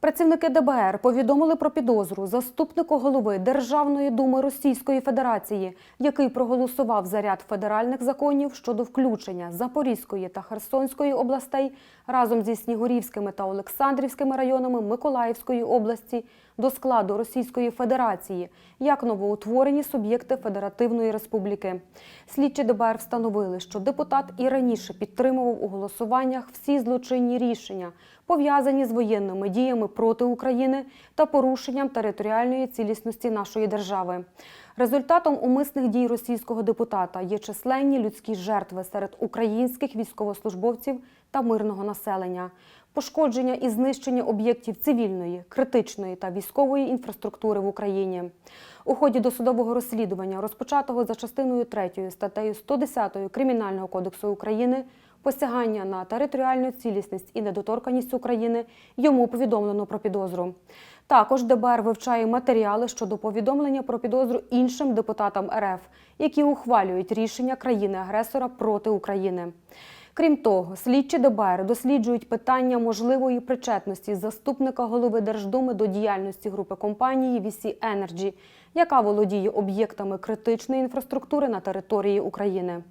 Працівники ДБР повідомили про підозру заступнику голови Державної думи Російської Федерації, який проголосував за ряд федеральних законів щодо включення Запорізької та Херсонської областей разом зі Снігурівськими та Олександрівськими районами Миколаївської області до складу Російської Федерації як новоутворені суб'єкти Федеративної Республіки. Слідчі ДБР встановили, що депутат і раніше підтримував у голосуваннях всі злочинні рішення, пов'язані з воєнними діями проти України та порушенням територіальної цілісності нашої держави. Результатом умисних дій російського депутата є численні людські жертви серед українських військовослужбовців та мирного населення, пошкодження і знищення об'єктів цивільної, критичної та військової інфраструктури в Україні. У ході досудового розслідування, розпочатого за частиною 3 статтею 110 Кримінального кодексу України, посягання на територіальну цілісність і недоторканність України йому повідомлено про підозру. Також ДБР вивчає матеріали щодо повідомлення про підозру іншим депутатам РФ, які ухвалюють рішення країни-агресора проти України. Крім того, слідчі ДБР досліджують питання можливої причетності заступника голови Держдуми до діяльності групи компанії VC Energy, яка володіє об'єктами критичної інфраструктури на території України.